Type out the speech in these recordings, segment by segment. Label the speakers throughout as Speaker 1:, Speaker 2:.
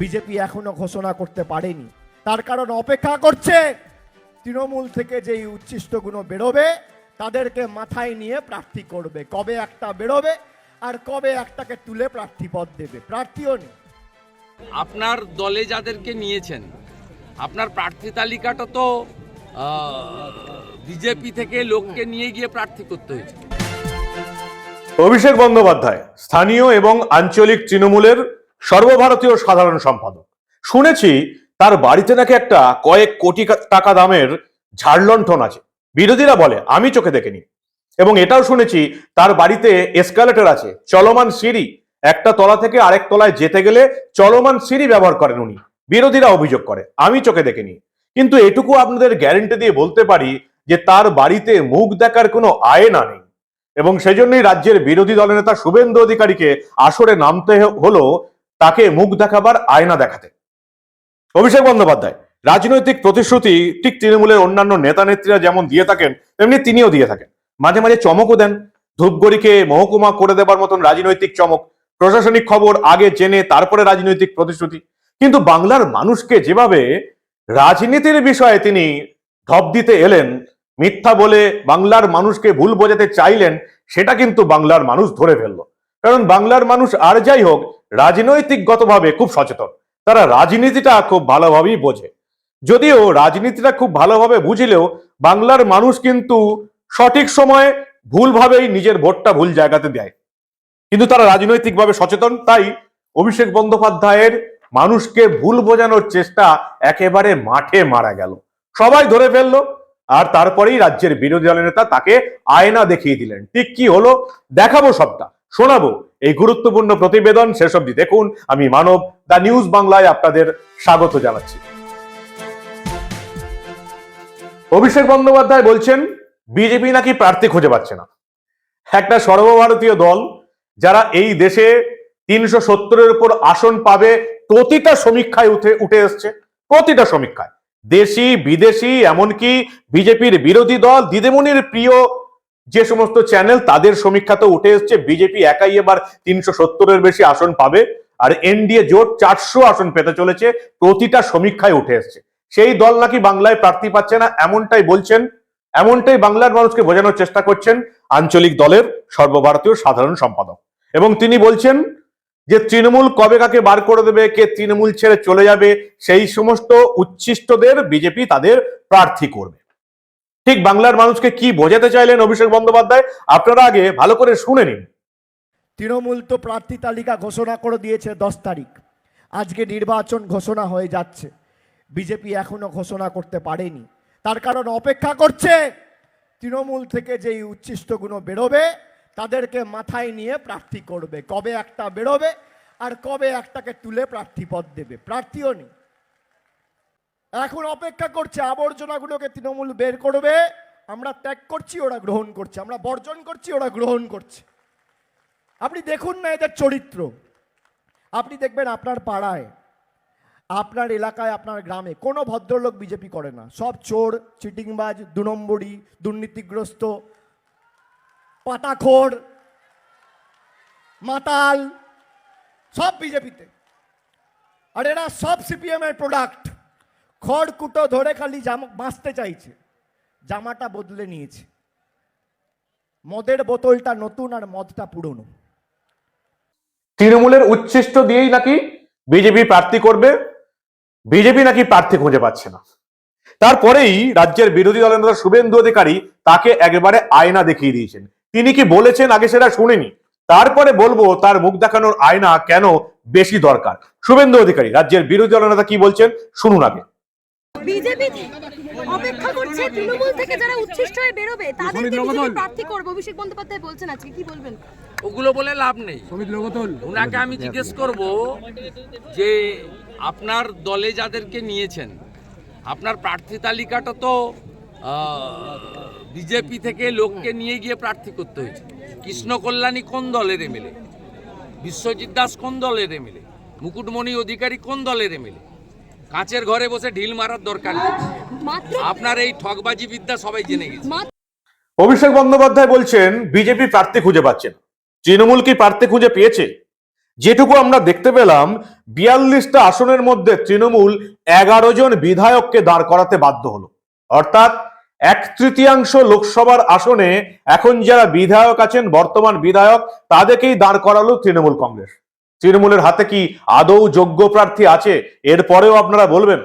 Speaker 1: BJP এখনও ঘোষণা করতে পারেনি। তার কারণ অপেক্ষা করছে তৃণমূল থেকে যেই উচ্ছিষ্টগুলো বেরোবে তাদেরকে মাথায় নিয়ে প্রার্থী করবে। কবে একটা বেরোবে আর কবে একটাকে তুলে প্রার্থী পদ দেবে প্রার্থীও নেই।
Speaker 2: আপনার দলে যাদেরকে নিয়েছেন আপনার প্রার্থী তালিকাটা তো বিজেপি থেকে লোককে নিয়ে গিয়ে প্রার্থী করতে হয়েছে।
Speaker 3: অভিষেক বন্দ্যোপাধ্যায় স্থানীয় এবং আঞ্চলিক তৃণমূলের সর্বভারতীয় সাধারণ সম্পাদক। শুনেছি তার বাড়িতে নাকি একটা কয়েক কোটি টাকা দামের ঝাড়লণ্ঠন আছে। বিরোধীরা বলে, আমি চোখে দেখিনি। এবং এটাও শুনেছি তার বাড়িতে এসকালেটর আছে, চলমান সিঁড়ি। একটা তলা থেকে আরেক তলায় যেতে গেলে চলমান সিঁড়ি ব্যবহার করেন উনি। বিরোধীরা অভিযোগ করে, আমি চোখে দেখিনি। কিন্তু এটুকু আপনাদের গ্যারেন্টি দিয়ে বলতে পারি যে তার বাড়িতে মুখ দেখার কোনো আয়না নেই। এবং সেজন্যই রাজ্যের বিরোধী দলনেতা শুভেন্দু অধিকারীকে আসরে নামতে হলো তাকে মুখ দেখাবার আয়না দেখাতে। অভিষেক বন্দ্যোপাধ্যায়, রাজনৈতিক প্রতিশ্রুতি ঠিক তৃণমূলের অন্যান্য নেতা নেত্রীরা যেমন দিয়ে থাকেন, তেমনি তিনিও দিয়ে থাকেন। মাঝে মাঝে চমকও দেন। ধূপগড়িকে মহকুমা করে দেবার মতন রাজনৈতিক চমক, প্রশাসনিক খবর আগে জেনে তারপরে রাজনৈতিক প্রতিশ্রুতি। কিন্তু বাংলার মানুষকে যেভাবে রাজনীতির বিষয়ে তিনি ঢপ দিতে এলেন, মিথ্যা বলে বাংলার মানুষকে ভুল বোঝাতে চাইলেন, সেটা কিন্তু বাংলার মানুষ ধরে ফেলল। কারণ বাংলার মানুষ আর যাই হোক, রাজনৈতিকগতভাবে খুব সচেতন। তারা রাজনীতিটা খুব ভালোভাবেই বোঝে। যদিও রাজনীতিটা খুব ভালোভাবে বুঝলেও বাংলার মানুষ কিন্তু সঠিক সময়ে ভুলভাবেই নিজের ভোটটা ভুল জায়গাতে দেয়। কিন্তু তারা রাজনৈতিকভাবে সচেতন, তাই অভিষেক বন্দ্যোপাধ্যায়ের মানুষকে ভুল বোঝানোর চেষ্টা একেবারে মাঠে মারা গেল। সবাই ধরে ফেলল, আর তারপরেই রাজ্যের বিরোধী দলের নেতা তাকে আয়না দেখিয়ে দিলেন। ঠিক কি হলো? দেখাবো সবটা। শোনাবো এই গুরুত্বপূর্ণ প্রতিবেদন শেষ অবধি দেখুন। আমি মানব দা নিউজ বাংলায় আপনাদের স্বাগত জানাচ্ছি। অভিষেক বন্দ্যোপাধ্যায় বলছেন, বিজেপি নাকি প্রার্থী খুঁজে পাচ্ছে না। একটা সর্বভারতীয় দল যারা এই দেশে তিনশো সত্তরের উপর আসন পাবে, প্রতিটা সমীক্ষায় উঠে উঠে এসছে, প্রতিটা সমীক্ষায়। দেশি, বিদেশি, এমনকি বিজেপির বিরোধী দল, দিদিমণির প্রিয় যে সমস্ত চ্যানেল তাদের সমীক্ষাতে উঠে এসছে বিজেপি একাই এবার তিনশো সত্তরের বেশি আসন পাবে, আর এনডিএ জোট চারশো আসন পেতে চলেছে, প্রতিটা সমীক্ষায় উঠে এসছে। সেই দল নাকি বাংলায় প্রার্থী পাচ্ছে না, এমনটাই বলছেন, এমনটাই বাংলার মানুষকে বোঝানোর চেষ্টা করছেন আঞ্চলিক দলের সর্বভারতীয় সাধারণ সম্পাদক। এবং তিনি বলছেন যে তৃণমূল কবে কাকে বার করে দেবে, কে তৃণমূল ছেড়ে চলে যাবে, সেই সমস্ত উচ্ছিষ্টদের বিজেপি তাদের প্রার্থী করবে। ঠিক বাংলার মানুষকে কি বোঝাতে চাইলেন অভিষেক বন্দ্যোপাধ্যায়? আপনারা আগে ভালো করে শুনে নিন।
Speaker 1: তৃণমূল তো প্রার্থী তালিকা ঘোষণা করে দিয়েছে দশ তারিখ। আজকে নির্বাচন ঘোষণা হয়ে যাচ্ছে। বিজেপি এখনও ঘোষণা করতে পারেনি। তার কারণ অপেক্ষা করছে তৃণমূল থেকে যেই উচ্ছিষ্টগুলো বেরোবে, তাদেরকে মাথায় নিয়ে প্রার্থী করবে। কবে একটা বেরোবে আর কবে একটাকে তুলে প্রার্থী পদ দেবে। প্রার্থীও নেই। এখন অপেক্ষা করছে, আবর্জনাগুলোকে তৃণমূল বের করবে। আমরা ত্যাগ করছি, ওরা গ্রহণ করছে। আমরা বর্জন করছি, ওরা গ্রহণ করছে। আপনি দেখুন না এদের চরিত্র। আপনি দেখবেন আপনার পাড়ায়, আপনার এলাকায়, আপনার গ্রামে কোনো ভদ্রলোক বিজেপি করে না। সব চোর, চিটিংবাজ দু নম্বরই দুর্নীতিগ্রস্ত পাতাখোর মাতাল, সব বিজেপিতে। আর এরা সব সিপিএম এর প্রোডাক্ট খড়কুটো ধরে খালি জামা বাঁচতে চাইছে। জামাটা বদলে নিয়েছে। মদের বোতলটা নতুন আর মদটা পুরনো।
Speaker 3: তৃণমূলের উচ্ছিষ্ট দিয়েই নাকি বিজেপি প্রার্থী করবে, বিজেপি নাকি প্রার্থী খুঁজে পাচ্ছে না। তারপরেই রাজ্যের বিরোধী দলের নেতা শুভেন্দু অধিকারী তাকে একেবারে আয়না দেখিয়ে দিয়েছেন। তিনি কি বলেছেন আগে সেটা শুনিনি। তারপরে বলব, তার মুখ দেখানোর আয়না কেন বেশি দরকার? শুভেন্দু অধিকারী, রাজ্যের বিরোধী দলের নেতা কি বলছেন? শুনুন আগে।
Speaker 4: বিজেপি অপেক্ষা করছে তৃণমূল থেকে যারা উচ্ছিষ্ট হয়ে বেরোবে তাদেরকে বিজেপি প্রার্থী করবে অভিষেক বন্দ্যোপাধ্যায় বলছেন আজকে কি বলবেন?
Speaker 2: ওগুলো বলে লাভ নেই। ওনাকে আমি জিজ্ঞেস করব যে আপনার দলে যাদেরকে নিয়েছেন আপনার প্রার্থী তালিকাটা তো বিজেপি থেকে লোককে নিয়ে গিয়ে প্রার্থী করতে হয়েছে। কৃষ্ণ কল্যাণী কোন দলের এমএলএ? বিশ্বজিৎ দাস কোন দলের এমএলএ? মুকুটমণি অধিকারী কোন দলের এমএলএ? কাঁচের ঘরে বসে ঢিল মারার দরকার নেই। আপনার এই ঠকবাজি বিদ্যা সবাই জেনে গেছে।
Speaker 3: অভিষেক বন্দ্যোপাধ্যায় বলছেন বিজেপি প্রার্থী খুঁজে পাচ্ছে না। তৃণমূল কি প্রার্থী খুঁজে পেয়েছে? যেটুকু আমরা দেখতে পেলাম বিয়াল্লিশটা আসনের মধ্যে তৃণমূল এগারো জন বিধায়ককে দাঁড় করাতে বাধ্য হলো। অর্থাৎ এক তৃতীয়াংশ লোকসভার আসনে এখন যারা বিধায়ক আছেন বর্তমান বিধায়ক তাদেরকেই দাঁড় করালো তৃণমূল কংগ্রেস। তৃণমূলের হাতে কি আদৌ যোগ্য প্রার্থী আছে? এরপরেও আপনারা বলবেন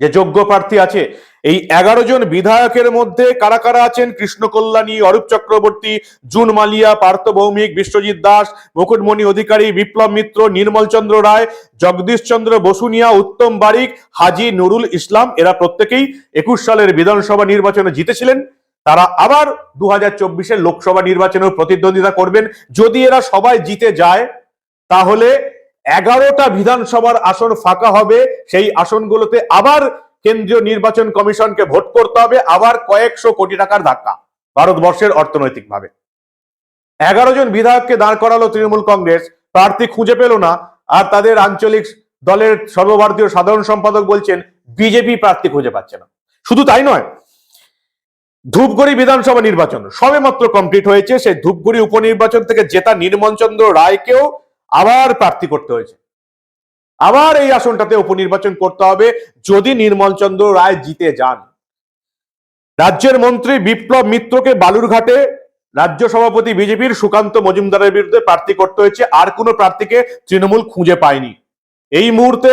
Speaker 3: যে যোগ্য প্রার্থী আছে। এই এগারো জন বিধায়কের মধ্যে কারা কারা আছেন? কৃষ্ণ কল্যাণী অরূপ চক্রবর্তী, জুন মালিয়া, পার্থ ভৌমিক, বিশ্বজিৎ দাস, মুকুটমণি অধিকারী, বিপ্লব মিত্র, নির্মল চন্দ্র রায়, জগদীশ চন্দ্র বসুনিয়া, উত্তম বারিক, হাজি নুরুল ইসলাম, এরা প্রত্যেকেই একুশ সালের বিধানসভা নির্বাচনে জিতেছিলেন। তারা আবার দু হাজার লোকসভা নির্বাচনেও প্রতিদ্বন্দ্বিতা করবেন। যদি এরা সবাই জিতে যায় তাহলে এগারোটা বিধানসভার আসন ফাঁকা হবে। সেই আসনগুলোতে আবার কেন্দ্রীয় নির্বাচন কমিশনকে ভোট করতে হবে। আবার কয়েকশো কোটি টাকার ধাক্কা ভারতবর্ষের অর্থনৈতিকভাবে। এগারো জন বিধায়ককে দাঁড় করালো তৃণমূল কংগ্রেস। প্রার্থী খুঁজে পেল না। আর তাদের আঞ্চলিক দলের সর্বভারতীয় সাধারণ সম্পাদক বলছেন, বিজেপি প্রার্থী খুঁজে পাচ্ছে না। শুধু তাই নয়, ধূপগুড়ি বিধানসভা নির্বাচন সবে মাত্র কমপ্লিট হয়েছে। সেই ধূপগুড়ি উপনির্বাচন থেকে জেতা নির্মল চন্দ্র রায়কেও আবার প্রার্থী করতে হয়েছে। আবার এই আসনটাতে উপনির্বাচন করতে হবে যদি নির্মল চন্দ্র রায় জিতে যান। রাজ্যের মন্ত্রী বিপ্লব মিত্রকে বালুরঘাটে রাজ্য সভাপতি বিজেপির সুকান্ত মজুমদারের বিরুদ্ধে প্রার্থী করতে হয়েছে। আর কোনো প্রার্থীকে তৃণমূল খুঁজে পায়নি। এই মুহূর্তে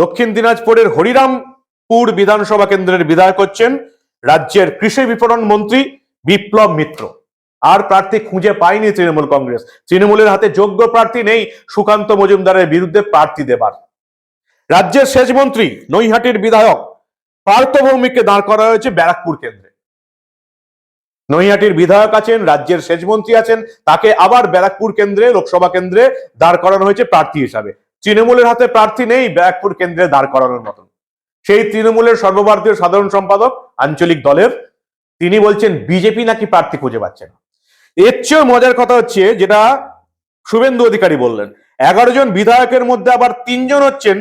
Speaker 3: দক্ষিণ দিনাজপুরের হরিরামপুর বিধানসভা কেন্দ্রের বিধায়ক হচ্ছেন রাজ্যের কৃষি বিপণন মন্ত্রী বিপ্লব মিত্র। আর প্রার্থী খুঁজে পায়নি তৃণমূল কংগ্রেস। তৃণমূলের হাতে যোগ্য প্রার্থী নেই সুকান্ত মজুমদারের বিরুদ্ধে প্রার্থী দেবার। রাজ্যের সেচ মন্ত্রী নৈহাটির বিধায়ক পার্থ ভৌমিককে দাঁড় করা হয়েছে ব্যারাকপুর কেন্দ্রে। নৈহাটির বিধায়ক আছেন, রাজ্যের সেচ মন্ত্রী আছেন, তাকে আবার ব্যারাকপুর কেন্দ্রে, লোকসভা কেন্দ্রে দাঁড় করানো হয়েছে প্রার্থী হিসাবে। তৃণমূলের হাতে প্রার্থী নেই ব্যারাকপুর কেন্দ্রে দাঁড় করানোর মতন। সেই তৃণমূলের সর্বভারতীয় সাধারণ সম্পাদক, আঞ্চলিক দলের, তিনি বলছেন, বিজেপি নাকি প্রার্থী খুঁজে পাচ্ছে না। এর চেয়েও মজার কথা হচ্ছে যেটা শুভেন্দু অধিকারী বললেন, এগারো জন বিধায়কের মধ্যে আবার তিনজন হচ্ছেন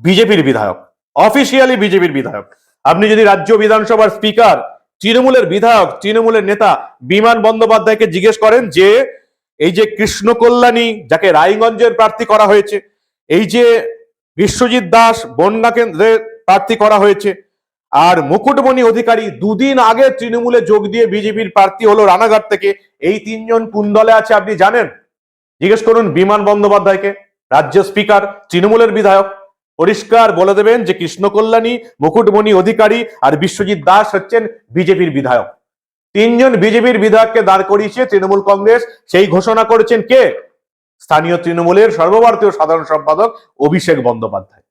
Speaker 3: বিজেপির বিধায়ক অফিসিয়ালি বিজেপির বিধায়ক। আপনি যদি রাজ্য বিধানসভার স্পিকার, তৃণমূলের বিধায়ক, তৃণমূলের নেতা বিমান বন্দ্যোপাধ্যায়কে জিজ্ঞেস করেন যে, এই যে কৃষ্ণ কল্যাণী, যাকে রায়গঞ্জের প্রার্থী করা হয়েছে, এই যে বিশ্বজিৎ দাস বনগা কেন্দ্রে প্রার্থী করা হয়েছে আর মুকুটমণি অধিকারী দুদিন আগে তৃণমূলে যোগ দিয়ে বিজেপির প্রার্থী হলো রানাঘাট থেকে। এই তিনজন কোন দলে আছে আপনি জানেন? জিজ্ঞেস করুন বিমান বন্দ্যোপাধ্যায়কে, রাজ্য স্পিকার, তৃণমূলের বিধায়ক। পরিষ্কার বলে দেবেন যে কৃষ্ণ কল্যাণী মুকুটমণি অধিকারী আর বিশ্বজিৎ দাস হচ্ছেন বিজেপির বিধায়ক। তিনজন বিজেপির বিধায়ককে দাঁড় করিয়েছে তৃণমূল কংগ্রেস। সেই ঘোষণা করেছেন কে? স্থানীয় তৃণমূলের সর্বভারতীয় সাধারণ সম্পাদক অভিষেক বন্দ্যোপাধ্যায়।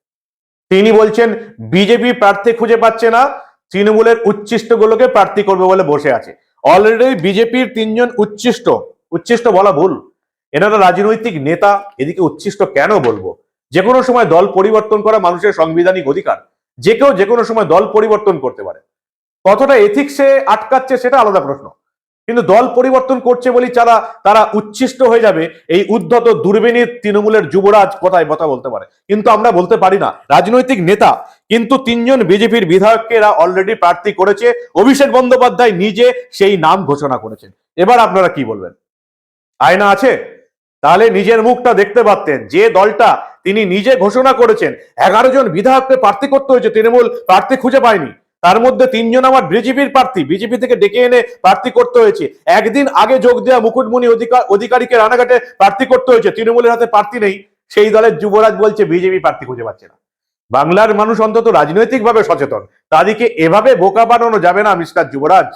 Speaker 3: তিনি বলছেন, বিজেপি প্রার্থী খুঁজে পাচ্ছে না, তৃণমূলের উচ্ছিষ্টগুলোকে প্রার্থী করবে বলে বসে আছে। অলরেডি বিজেপির তিনজন উচ্ছিষ্ট উচ্ছিষ্ট বলা ভুল। এনারা রাজনৈতিক নেতা, এদিকে উচ্ছিষ্ট কেন বলব? যে কোনো সময় দল পরিবর্তন করা মানুষের সাংবিধানিক অধিকার। যে কেউ যে কোনো সময় দল পরিবর্তন করতে পারে। কতটা এথিক্সে আটকাচ্ছে সেটা আলাদা প্রশ্ন। কিন্তু দল পরিবর্তন করছে বলি যারা তারা উচ্ছিষ্ট হয়ে যাবে। এই উদ্ধত দুর্বিনীত তৃণমূলের যুবরাজ কোথায় কথা বলতে পারে? কিন্তু আমরা বলতে পারি না। রাজনৈতিক নেতা, কিন্তু তিনজন বিজেপির বিধায়ককে এরা অলরেডি প্রার্থী করেছে। অভিষেক বন্দ্যোপাধ্যায় নিজে সেই নাম ঘোষণা করেছেন। এবার আপনারা কি বলবেন? আয়না আছে? তাহলে নিজের মুখটা দেখতে পারতেন। যে দলটা তিনি নিজে ঘোষণা করেছেন, এগারো জন বিধায়ককে প্রার্থী করতে হয়েছে, তৃণমূল প্রার্থী খুঁজে পায়নি। তার মধ্যে তিনজন আমার বিজেপির প্রার্থী। বিজেপি থেকে ডেকে এনে প্রার্থী করতে হয়েছে। একদিন আগে যোগ দেওয়া মুকুটমণি অধিকার অধিকারীকে রানাঘাটে প্রার্থী করতে হয়েছে। তৃণমূলের হাতে প্রার্থী নেই। সেই দলের যুবরাজ বলছে, বিজেপি প্রার্থী খুঁজে পাচ্ছে না। বাংলার মানুষ অন্তত রাজনৈতিকভাবে সচেতন। তাদেরকে এভাবে বোকা বানানো যাবে না, মিস্টার যুবরাজ।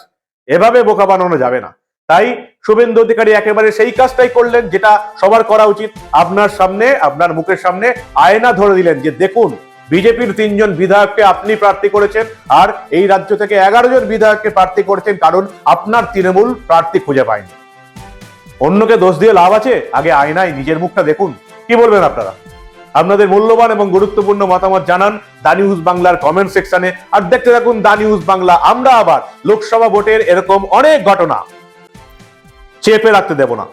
Speaker 3: এভাবে বোকা বানানো যাবে না। তাই শুভেন্দু অধিকারী একেবারে সেই কাজটাই করলেন, যেটা সবার করা উচিত। আপনার সামনে, আপনার মুখের সামনে আয়না ধরে দিলেন যে দেখুন বিজেপির তিনজন বিধায়ককে আপনি প্রার্থী করেছেন আর এই রাজ্য থেকে এগারো জন বিধায়ককে প্রার্থী করেছেন কারণ আপনার তৃণমূল প্রার্থী খুঁজে পায়নি। অন্যকে দোষ দিয়ে লাভ আছে? আগে আয়নায় নিজের মুখটা দেখুন। কি বলবেন আপনারা? আপনাদের মূল্যবান এবং গুরুত্বপূর্ণ মতামত জানান দা নিউজ বাংলার কমেন্ট সেকশনে। আর দেখতে থাকুন দা নিউজ বাংলা। আমরা আবার লোকসভা ভোটের এরকম অনেক ঘটনা চেপে রাখতে দেব না।